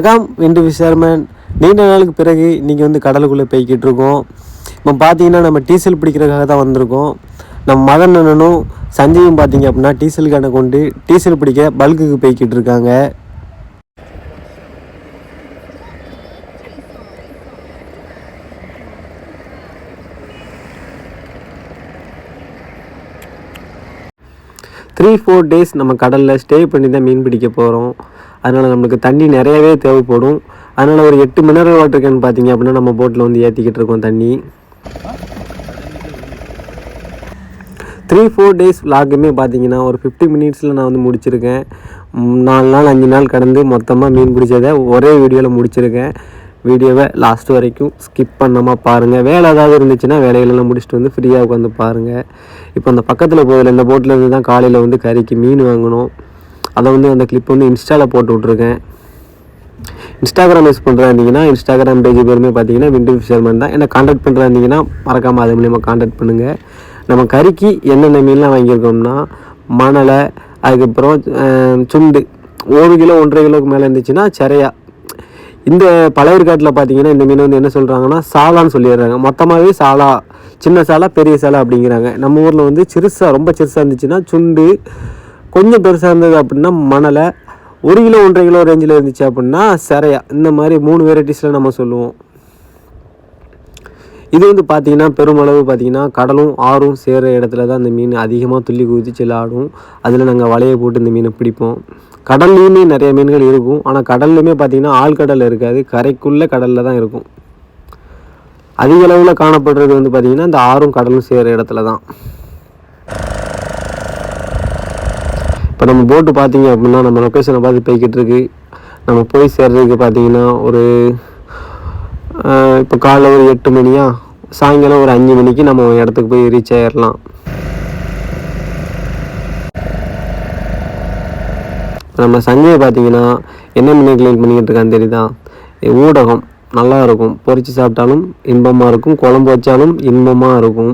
வணக்கம். விண்டு ஃபிஷர்மேன் நீண்ட நாளுக்கு பிறகு இன்றைக்கி வந்து கடலுக்குள்ளே போய்கிட்டு இருக்கோம். இப்போ பார்த்தீங்கன்னா நம்ம டீசல் பிடிக்கிறதுக்காக தான் வந்திருக்கோம். நம்ம மகன் அண்ணனும் சஞ்சயும் பார்த்தீங்க அப்படின்னா டீசல் கொண்டு டீசல் பிடிக்க பல்குக்கு போய்கிட்டு இருக்காங்க. த்ரீ ஃபோர் டேஸ் நம்ம கடலில் ஸ்டே பண்ணி தான் மீன் பிடிக்க போகிறோம் அதனால் நம்மளுக்கு தண்ணி நிறையவே தேவைப்படும். அதனால் ஒரு எட்டு மினரல் வாட்டர் கேன் பார்த்தீங்க அப்படின்னா நம்ம போட்டில் வந்து ஏற்றிக்கிட்டு இருக்கோம் தண்ணி. த்ரீ ஃபோர் டேஸ் விலாகுமே பார்த்தீங்கன்னா ஒரு ஃபிஃப்டி மினிட்ஸில் நான் வந்து முடிச்சிருக்கேன். நாலு நாள் அஞ்சு நாள் கடந்து மொத்தமாக மீன் பிடிச்சதை ஒரே வீடியோவில் முடிச்சிருக்கேன். வீடியோவை லாஸ்ட் வரைக்கும் ஸ்கிப் பண்ணாமல் பாருங்கள் வேலை ஏதாவது இருந்துச்சுன்னா வேலைகளெல்லாம் முடிச்சுட்டு வந்து ஃப்ரீயாக உட்காந்து பாருங்கள் இப்போ அந்த பக்கத்தில் போதில் இந்த போட்டில் இருந்து தான் காலையில் வந்து கறிக்கு மீன் வாங்கணும். அதை வந்து அந்த கிளிப் வந்து இன்ஸ்டாவில் போட்டு விட்ருக்கேன் இன்ஸ்டாகிராம் யூஸ் பண்ணுறாருந்தீங்கன்னா இன்ஸ்டாகிராம் பேஜ் பேருமே பார்த்தீங்கன்னா விண்டோ ஃபிஷர்மேன் தான். என்ன காண்டாக்ட் பண்ணுறாருந்தீங்கன்னா மறக்காமல் அது மூலியமாக காண்டாக்ட் பண்ணுங்கள் நம்ம கறிக்கு என்னென்ன மீன்லாம் வாங்கியிருக்கோம்னா மணலை அதுக்கப்புறம் சுண்டு. ஒரு கிலோ ஒன்றரை கிலோவுக்கு மேலே இருந்துச்சுன்னா சிறையா. இந்த பழையற்காட்டில் பார்த்தீங்கன்னா இந்த மீன் வந்து என்ன சொல்கிறாங்கன்னா சாலான்னு சொல்லிடுறாங்க. மொத்தமாகவே சாலா. சின்ன சாலா பெரிய சாலா அப்படிங்கிறாங்க. நம்ம ஊரில் வந்து சிறுசாக ரொம்ப சிறுசாக இருந்துச்சுன்னா சுண்டு கொஞ்சம் பெருசாக இருந்தது அப்படின்னா மணலை. ஒரு கிலோ ஒன்றரை கிலோ ரேஞ்சில் இருந்துச்சு அப்படின்னா சிறையா. இந்த மாதிரி மூணு வெரைட்டிஸில் நம்ம சொல்லுவோம். இது வந்து பார்த்திங்கன்னா பெருமளவு பார்த்தீங்கன்னா கடலும் ஆறும் சேர்கிற இடத்துல தான் இந்த மீன் அதிகமாக துள்ளி குதிச்சு விளாடும் அதில் நாங்கள் வலையை போட்டு இந்த மீனை பிடிப்போம். கடல்லையுமே நிறைய மீன்கள் இருக்கும். ஆனால் கடல்லையுமே பார்த்தீங்கன்னா ஆழ்கடல் இருக்காது. கரைக்குள்ளே கடலில் தான் இருக்கும். அதிக அளவில் காணப்படுறது வந்து பார்த்தீங்கன்னா இந்த ஆறும் கடலும் சேர்கிற இடத்துல தான். இப்போ நம்ம போட்டு பார்த்தீங்க அப்படின்னா நம்ம லொக்கேஷனை பார்த்து போய்கிட்டு இருக்கு. நம்ம போய் சேர்றதுக்கு பார்த்தீங்கன்னா ஒரு இப்போ காலைல ஒரு எட்டு மணியா? சாயங்காலம் ஒரு அஞ்சு மணிக்கு நம்ம இடத்துக்கு போய் ரீச் ஆயிடலாம் நம்ம சஞ்சய் பார்த்தீங்கன்னா என்ன மீன் கிளீன் பண்ணிக்கிட்டு இருக்கான்னு தெரியுதா? ஊடகம். நல்லா இருக்கும். பொரிச்சு சாப்பிட்டாலும் இன்பமாக இருக்கும். குழம்பு வச்சாலும் இன்பமாக இருக்கும்.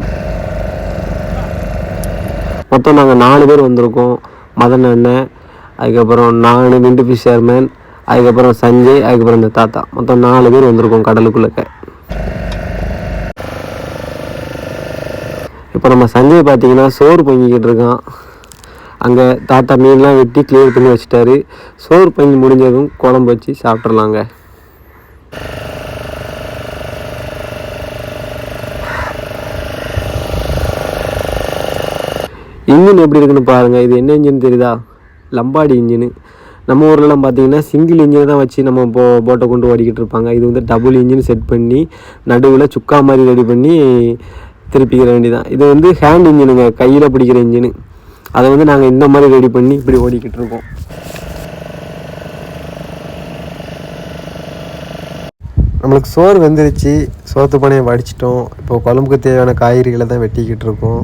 மொத்தம் நாங்கள் நாலு பேர் வந்திருக்கோம். மதன் அண்ணன் அதுக்கப்புறம் நான் விண்டு சேர்மேன் அதுக்கப்புறம் சஞ்சய் அதுக்கப்புறம் இந்த தாத்தா. மொத்தம் நாலு பேர் வந்திருக்கோம் கடலுக்குள்ளக்க. இப்போ நம்ம சஞ்சய் பார்த்தீங்கன்னா சோறு பொங்கிக்கிட்டு இருக்கான். அங்கே தாத்தா மீன்லாம் வெட்டி கிளியர் பண்ணி வச்சுட்டாரு. சோறு பொங்கி முடிஞ்சதும் குழம்பு வச்சு சாப்பிட்றலாங்க இன்ஜின் எப்படி இருக்குன்னு பாருங்கள் இது என்ன இன்ஜின் தெரியுதா? லம்பாடி இன்ஜினு. நம்ம ஊர்லலாம் பார்த்தீங்கன்னா சிங்கிள் இன்ஜினை தான் வச்சு நம்ம போ போட்டை கொண்டு ஓடிக்கிட்டு இருப்பாங்க. இது வந்து டபுள் இன்ஜின் செட் பண்ணி நடுவில் சுக்கா மாதிரி ரெடி பண்ணி திருப்பிக்கிற வேண்டிதான் இது வந்து ஹேண்ட் இன்ஜினுங்க. கையில் பிடிக்கிற இன்ஜினு. அதை வந்து நாங்கள் இந்த மாதிரி ரெடி பண்ணி இப்படி ஓடிக்கிட்டு இருக்கோம். நம்மளுக்கு சோறு வெந்துருச்சு சோத்து பானையை வடிச்சிட்டோம். இப்போ குழம்புக்கு தேவையான காய்கறிகளை தான் வெட்டிக்கிட்டு இருக்கோம்.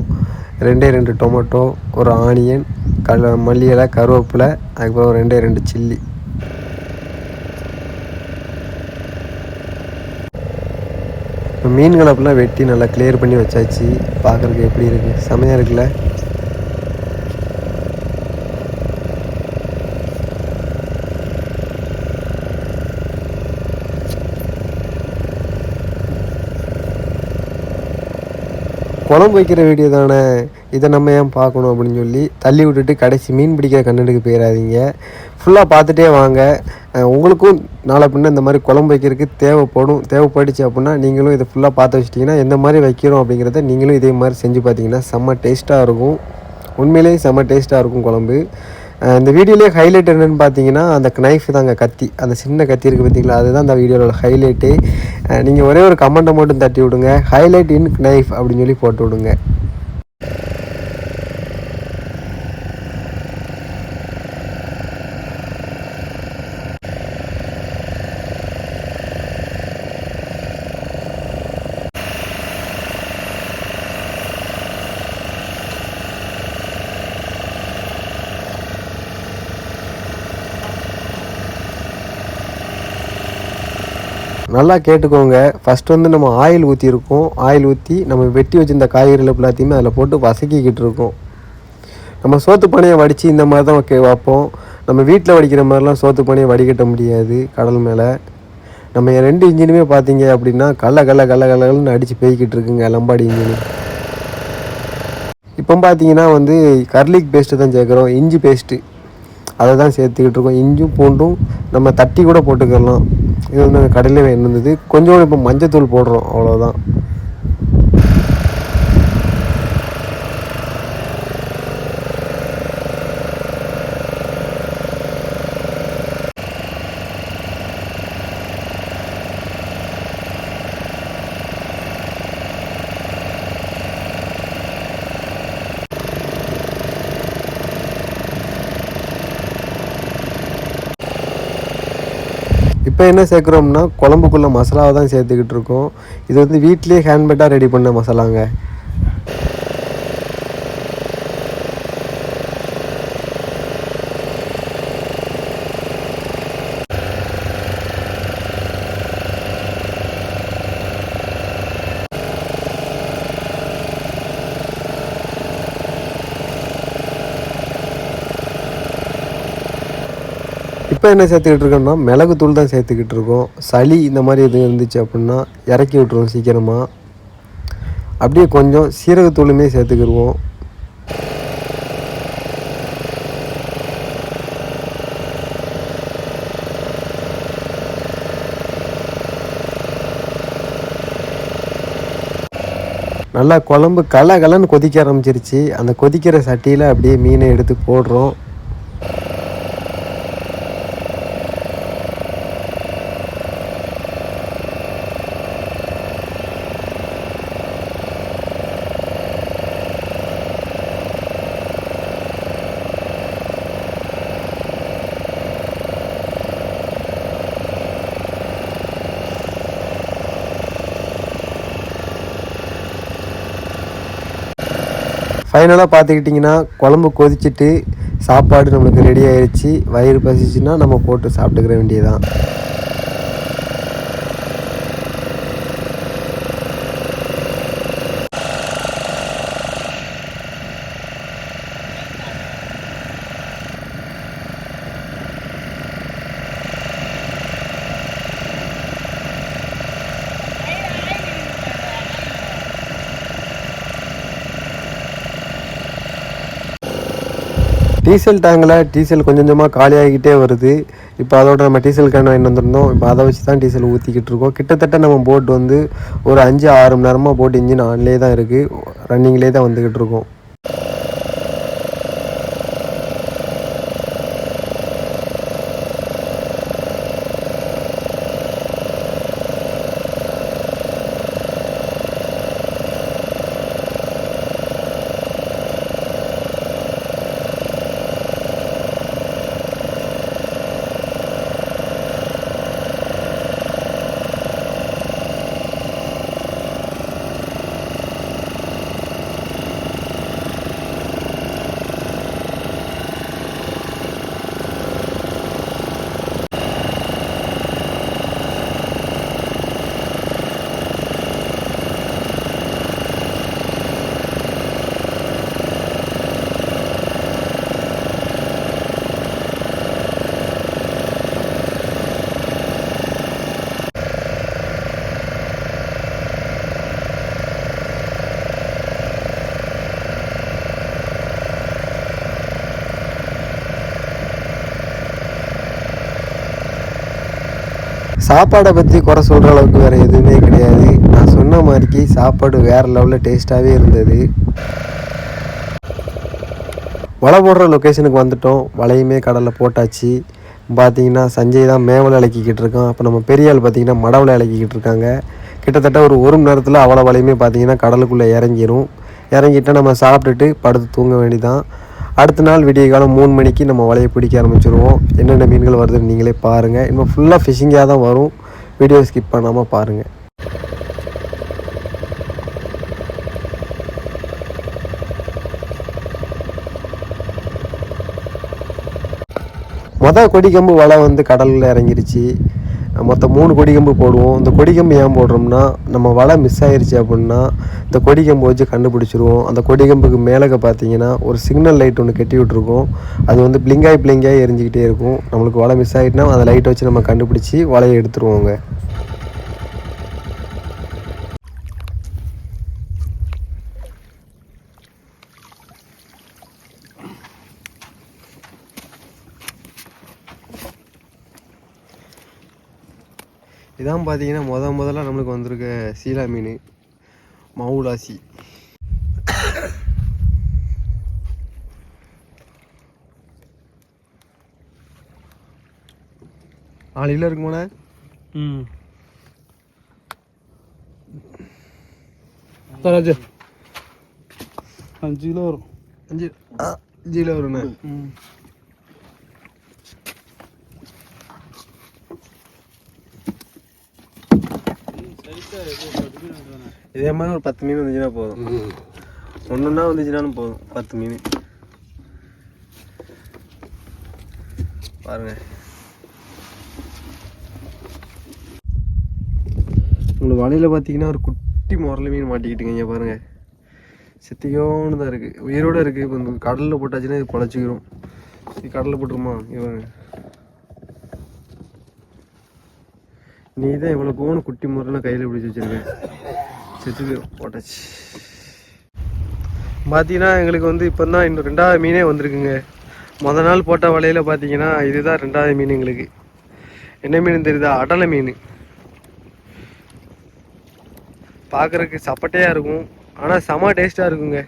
ரெண்டே ரெண்டு டொமேட்டோ ஒரு ஆனியன் கல மல்லி இலை கருவேப்பிலை அதுக்கப்புறம் ரெண்டே ரெண்டு சில்லி. இப்போ மீன்களை அப்படிலாம் வெட்டி நல்லா கிளியர் பண்ணி வச்சாச்சு. பார்க்குறதுக்கு எப்படி இருக்குது செமையாக இருக்குல்ல? குழம்பு வைக்கிற வீடியோ தானே இதை நம்ம ஏன் பார்க்கணும் அப்படின்னு சொல்லி தள்ளி விட்டுட்டு கடைசி மீன் பிடிக்கிற கண்டென்ட்டுக்கு போயிடாதீங்க ஃபுல்லாக பார்த்துட்டே வாங்க. உங்களுக்கும் நாளை பின்ன இந்த மாதிரி குழம்பு வைக்கிறதுக்கு தேவைப்படும் தேவைப்பட்டுச்சு அப்படின்னா நீங்களும் இதை ஃபுல்லாக பார்த்து வச்சிட்டிங்கன்னா எந்த மாதிரி வைக்கிறோம் அப்படிங்கிறத நீங்களும் இதே மாதிரி செஞ்சு பார்த்தீங்கன்னா செம்ம டேஸ்ட்டாக இருக்கும். உண்மையிலேயே செம்ம டேஸ்ட்டாக இருக்கும் குழம்பு. இந்த வீடியோலேயே ஹைலைட் என்னென்னு பார்த்தீங்கன்னா அந்த நைஃப் தாங்க கத்தி. அந்த சின்ன கத்தி இருக்குது பார்த்தீங்களா அதுதான் அந்த வீடியோவோட ஹைலைட்டு நீங்கள் ஒரே ஒரு கமெண்ட்டை மட்டும் தட்டி விடுங்க. ஹைலைட் இன் நைஃப் அப்படின்னு சொல்லி போட்டு விடுங்க. நல்லா கேட்டுக்கோங்க. ஃபஸ்ட் வந்து நம்ம ஆயில் ஊற்றிருக்கோம் ஆயில் ஊற்றி நம்ம வெட்டி வச்சிருந்த காய்கறிகள் எல்லாத்தையுமே அதில் போட்டு வசக்கிக்கிட்டு இருக்கோம். நம்ம சோத்து பானையை வடித்து இந்த மாதிரி தான் கே வைப்போம். நம்ம வீட்டில் வடிக்கிற மாதிரிலாம் சோத்து பனையை வடிகட்ட முடியாது கடல் மேலே. நம்ம ரெண்டு இன்ஜினுமே பார்த்தீங்க அப்படின்னா கல்ல கல்ல கல்ல கல்லன்னு அடித்து போய்கிட்டு இருக்குங்க லம்பாடி இன்ஜின். இப்போ பார்த்தீங்கன்னா வந்து கர்லிக் பேஸ்ட்டு தான் சேர்க்குறோம் இஞ்சி பேஸ்ட்டு அதை தான் சேர்த்துக்கிட்டு இருக்கோம். இஞ்சும் பூண்டும் நம்ம தட்டி கூட போட்டுக்கலாம். இது வந்து கடையில் இருந்தது கொஞ்சம் இப்போ மஞ்சத்தூள் போடுறோம் அவ்வளோதான் இப்போ என்ன சேர்க்குறோம்னா குழம்புக்குள்ளே மசாலாவை தான் சேர்த்துக்கிட்டு இருக்கோம். இது வந்து வீட்லேயே ஹேண்ட்மேடாக ரெடி பண்ண மசாலாங்க இப்போ என்ன சேர்த்துக்கிட்டு இருக்கோம்னா மிளகு தூள் தான் சேர்த்துக்கிட்டு இருக்கோம். சளி இந்த மாதிரி எதுவும் இருந்துச்சு அப்படின்னா இறக்கி விட்ருவோம் சீக்கிரமாக அப்படியே கொஞ்சம் சீரகத்தூளுமே சேர்த்துக்கிடுவோம். நல்லா குழம்பு கல கலன்னு கொதிக்க ஆரம்பிச்சிருச்சு. அந்த கொதிக்கிற சட்டியில் அப்படியே மீனை எடுத்து போடுறோம். ஃபைனலாக பார்த்துக்கிட்டிங்கன்னா குழம்பு கொதிச்சிட்டு சாப்பாடு நம்மளுக்கு ரெடி ஆயிடுச்சு வயிறு பசிச்சுன்னா நம்ம போட்டு சாப்பிட்டுக்கிற வேண்டியதுதான். டீசல் டேங்கில் டீசல் கொஞ்சம் கொஞ்சமாக காலியாகிக்கிட்டே வருது. இப்போ அதோட நம்ம டீசல் கேன் வாங்கிட்டு வந்திருந்தோம். இப்போ அதை வச்சு தான் டீசல் ஊற்றிக்கிட்டு இருக்கோம். கிட்டத்தட்ட நம்ம போட் வந்து ஒரு அஞ்சு ஆறு மணி நேரமாக போட் இன்ஜின் ஆன்லேயே தான் இருக்குது ரன்னிங்லேயே தான் வந்துக்கிட்டு இருக்கோம். சாப்பாடை பற்றி குறை சொல்கிற அளவுக்கு வேறு எதுவுமே கிடையாது. நான் சொன்ன மாதிரிக்கு சாப்பாடு வேறு லெவலில் டேஸ்ட்டாகவே இருந்தது. வலை போடுற லொக்கேஷனுக்கு வந்துட்டோம். வலையுமே கடலில் போட்டாச்சு. பார்த்தீங்கன்னா சஞ்சய் தான் மேவலை இலக்கிக்கிட்டு இருக்கான். அப்போ நம்ம பெரிய ஆள் பார்த்தீங்கன்னா மடவலை இலக்கிக்கிட்டு இருக்காங்க. கிட்டத்தட்ட ஒரு ஒரு மணி நேரத்தில் அவ்வளோ வலையுமே பார்த்தீங்கன்னா கடலுக்குள்ளே இறங்கிரும். இறங்கிட்டால் நம்ம சாப்பிட்டுட்டு படுத்து தூங்க வேண்டிதான். அடுத்த நாள் விடிய காலம் மூணு மணிக்கு நம்ம வலையை பிடிக்க ஆரம்பிச்சிருவோம். என்னென்ன மீன்கள் வருதுன்னு நீங்களே பாருங்கள் இன்னும் ஃபுல்லாக ஃபிஷிங்காக தான் வரும். வீடியோ ஸ்கிப் பண்ணாமல் பாருங்கள் மொதல் கொடிக்கம்பு வலை வந்து கடலில் இறங்கிருச்சு. மொத்தம் மூணு கொடிக்கம்பு போடுவோம். இந்த கொடிக்கம்பு ஏன் போடுறோம்னா நம்ம வலை மிஸ் ஆயிடுச்சு அப்படின்னா இந்த கொடிக்கம்பு வச்சு கண்டுபிடிச்சிருவோம். அந்த கொடிக்கம்புக்கு மேலக்க பார்த்தீங்கன்னா ஒரு சிக்னல் லைட் ஒன்று கட்டி விட்ருக்கோம் அது வந்து பிளிங்காய் பிளிங்காய் எரிஞ்சிக்கிட்டே இருக்கும். நம்மளுக்கு வலை மிஸ் ஆகிட்டுனா அந்த லைட்டை வச்சு நம்ம கண்டுபிடிச்சி வலையை எடுத்துருவோங்க. இதான் பார்த்தீங்கன்னா முத முதல்ல நம்மளுக்கு வந்திருக்க சீலா மீன். மவுலாசி. நாலு கிலோ இருக்குமாண்ணே? ம். தராஜு அஞ்சு கிலோ வரும். அஞ்சு அஞ்சு கிலோ வருண்ணே. ம். இதே மாதிரி ஒரு பத்து மீன் வந்துச்சுன்னா போதும். ஒன்றுன்னா வந்துச்சுனாலும் போதும். பத்து மீன். பாருங்க. உங்களுக்கு வலையில் பார்த்தீங்கன்னா ஒரு குட்டி முரளி மீன் மாட்டிக்கிட்டுங்க பாருங்கள் பாருங்க. தான் இருக்குது உயிரோட இருக்குது இப்போ கடலில் போட்டாச்சுன்னா இது பழச்சிக்கிறோம் இது கடலில் போட்டுருமா? இவங்க நீ தான் இவ்வளோ போகணும் குட்டி முறைனா கையில் பிடிச்சி வச்சுருக்கேன். செத்துக்கு போட்டாச்சு. பார்த்தீங்கன்னா எங்களுக்கு வந்து இப்போ தான் இன்னும் ரெண்டாவது மீனே வந்திருக்குங்க. மொதல் நாள் போட்ட வலையில் பார்த்தீங்கன்னா இதுதான் ரெண்டாவது மீன் எங்களுக்கு. என்ன மீன் தெரியுதா? அடலை மீன். பார்க்குறக்கு சப்பட்டையாக இருக்கும். ஆனால் செம டேஸ்ட்டாக இருக்குங்க.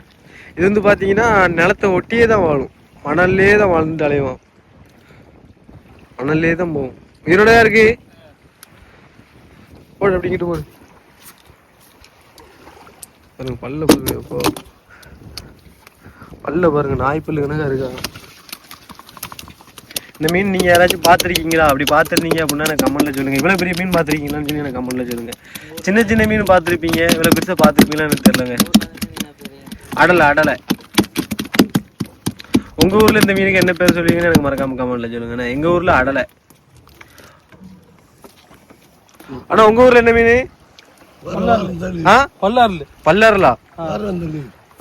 இது வந்து பார்த்தீங்கன்னா நிலத்தை ஒட்டியே தான் வாழும். மணல்லே தான் வாழ்ந்து அலைவான் மணல்லே தான் போகும் உயிரோட இருக்குது போடு அப்படிங்கிட்டு போடு. பாருங்க பல்ல பாருங்க எப்போ பல்ல பாருங்க நாய் பல்லு கணக்கா இருக்கா? இந்த மீன் நீங்க யாராச்சும் பார்த்துருக்கீங்களா? அப்படி பார்த்துருந்தீங்க அப்படின்னா எனக்கு கமெண்ட்ல சொல்லுங்க. இவ்வளவு பெரிய மீன் பார்த்துருக்கீங்களான்னு சொல்லி எனக்கு கமெண்ட்ல சொல்லுங்க. சின்ன சின்ன மீன் பார்த்துருப்பீங்க இவ்வளவு பெருசா பார்த்துருப்பீங்களா எனக்கு தெரியலங்க. அடலை அடலை. உங்க ஊர்ல இந்த மீனுக்கு என்ன பேர் சொல்லுவீங்கன்னு எனக்கு மறக்காம கமெண்ட்ல சொல்லுங்கண்ணா நான் எங்க ஊர்ல அடலை. ஆனா உங்க ஊர்ல என்ன மீன்? ஆ? பல்லாறுல பல்லர்லா?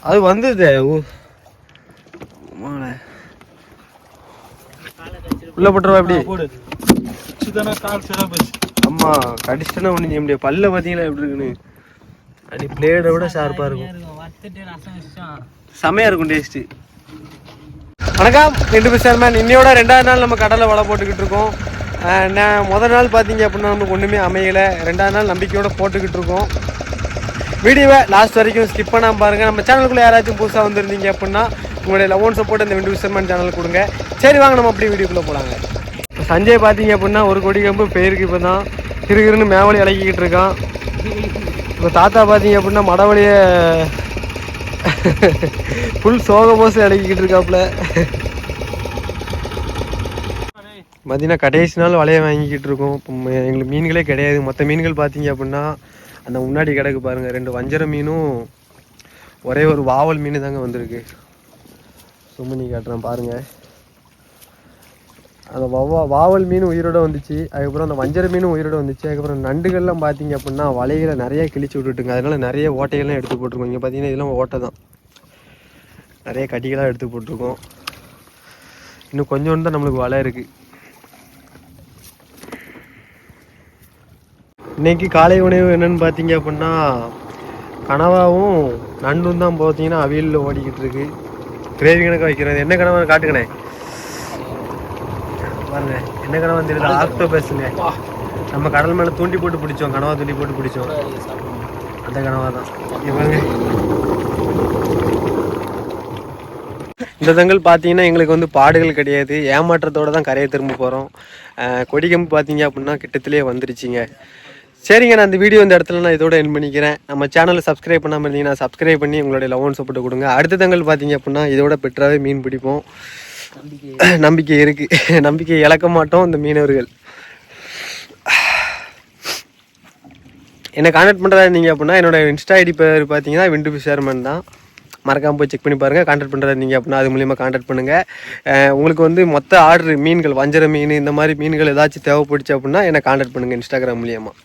அது வந்தது. உள்ள போட்டுருவா எப்படி அம்மா கடிச்சிட்டனா ஒண்ணு செய்ய முடியாது. பல்ல பாத்தீங்களா எப்படி இருக்குன்னு? அடி பிளேடை விட ஷார்ப்பா இருக்கும். செமையா இருக்கும் டேஸ்ட் வணக்கம். ரெண்டு பேர் மேன் இன்னையோட ரெண்டாவது நாள் நம்ம கடலை வலை போட்டுக்கிட்டு இருக்கோம். நான் முதல் நாள் பார்த்தீங்க அப்படின்னா நமக்கு ஒன்றுமே அமையலை. ரெண்டாவது நாள் நம்பிக்கையோட போட்டுக்கிட்டு இருக்கோம். வீடியோவை லாஸ்ட் வரைக்கும் ஸ்கிப் பண்ணாமல் பாருங்கள் நம்ம சேனலுக்குள்ளே யாராச்சும் புதுசாக வந்திருந்தீங்க அப்படின்னா உங்களுடைய லவ் சப்போர்ட் இந்த விண்டு விசர்மன் சேனல் கொடுங்க. சரி வாங்க நம்ம அப்படியே வீடியோக்குள்ளே போகலாங்க இப்போ சஞ்சய் பார்த்தீங்க அப்படின்னா ஒரு கொடி கம்பு பேருக்கு இப்போ தான் கிருகிருன்னு மேவலி இலக்கிக்கிட்டு இருக்கான். இப்போ தாத்தா பார்த்தீங்க அப்படின்னா மடவழியை ஃபுல் சோக போசு இழக்கிக்கிட்டு இருக்காப்புல. பார்த்தீங்கன்னா கடைசி நாள் வலையை வாங்கிக்கிட்டு இருக்கோம். இப்போ எங்களுக்கு மீன்களே கிடையாது. மற்ற மீன்கள் பார்த்தீங்க அப்படின்னா அந்த முன்னாடி கிடக்கு பாருங்கள் ரெண்டு வஞ்சர மீனும் ஒரே ஒரு வாவல் மீன் தாங்க வந்திருக்கு. சும்மனி காட்டுறேன் பாருங்கள் அந்த வவ்வா வாவல் மீன் உயிரோட வந்துச்சு. அதுக்கப்புறம் அந்த வஞ்சர மீனும் உயிரோட வந்துச்சு. அதுக்கப்புறம் நண்டுகள்லாம் பார்த்தீங்க அப்படின்னா வலைகளை நிறைய கிழிச்சு விட்டுட்டுங்க. அதனால் நிறைய ஓட்டைகள்லாம் எடுத்து போட்டிருக்கோம். இங்கே பார்த்தீங்கன்னா இதெல்லாம் ஓட்டை தான். நிறைய கட்டிகளாக எடுத்து போட்டிருக்கோம். இன்னும் கொஞ்சோண்டு தான் நம்மளுக்கு வலை இருக்குது இன்னைக்கு காலை உணவு என்னன்னு பார்த்தீங்க அப்படின்னா கனவாவும் நண்டும் தான் பார்த்தீங்கன்னா அவியலில் ஓடிக்கிட்டு இருக்கு. கிரேவி கணக்காக வைக்கிறது. என்ன கனவா காட்டுக்கணே பாருங்க என்ன கனவா தெரியுது? ஆக்டோபஸ்ங்க நம்ம கடல் மேலே தூண்டி போட்டு பிடிச்சோம். கனவா தூண்டி போட்டு பிடிச்சோம். அந்த கனவா தான். பாருங்க. இந்த தங்கள் பார்த்தீங்கன்னா எங்களுக்கு வந்து பாடுகள் கிடையாது. ஏமாற்றத்தோட தான் கரையை திரும்ப போகிறோம் கொடிக்கம்பு பார்த்தீங்க அப்படின்னா கிட்டத்திலேயே வந்துருச்சுங்க. சரிங்க நான் இந்த வீடியோ இந்த இடத்துல நான் இதோட என் பண்ணிக்கிறேன். நம்ம சேனலை சப்ஸ்கிரைப் பண்ணாமல் இருந்தீங்கன்னா சப்ஸ்கிரைப் பண்ணி உங்களுடைய லவன் சப்போர்ட் கொடுங்க. அடுத்த தங்கள் பார்த்தீங்க அப்படின்னா இதோட பெற்றாவே மீன் பிடிப்போம். நம்பிக்கை இருக்கு. நம்பிக்கை இழக்க மாட்டோம் இந்த மீனவர்கள். என்னை கான்டாக்ட் பண்ணுறதா இருந்தீங்க அப்படின்னா என்னோட இன்ஸ்டா ஐடி பேர் பார்த்தீங்கன்னா விண்டு ஃபிஷர்மேன் தான். மறக்காமல் போய் செக் பண்ணி பாருங்கள் கான்டாக்ட் பண்ணுறது நீங்கள் அப்படின்னா அது மூலியமாக கான்டாக்ட் பண்ணுங்கள் உங்களுக்கு வந்து மொத்த ஆர்டர் மீன்கள் வஞ்சர மீன் இந்த மாதிரி மீன்கள் ஏதாச்சும் தேவைப்படுச்சு அப்படின்னா என்னை கான்டாக்ட் பண்ணுங்கள் இன்ஸ்டாகிராம் மூலியமாக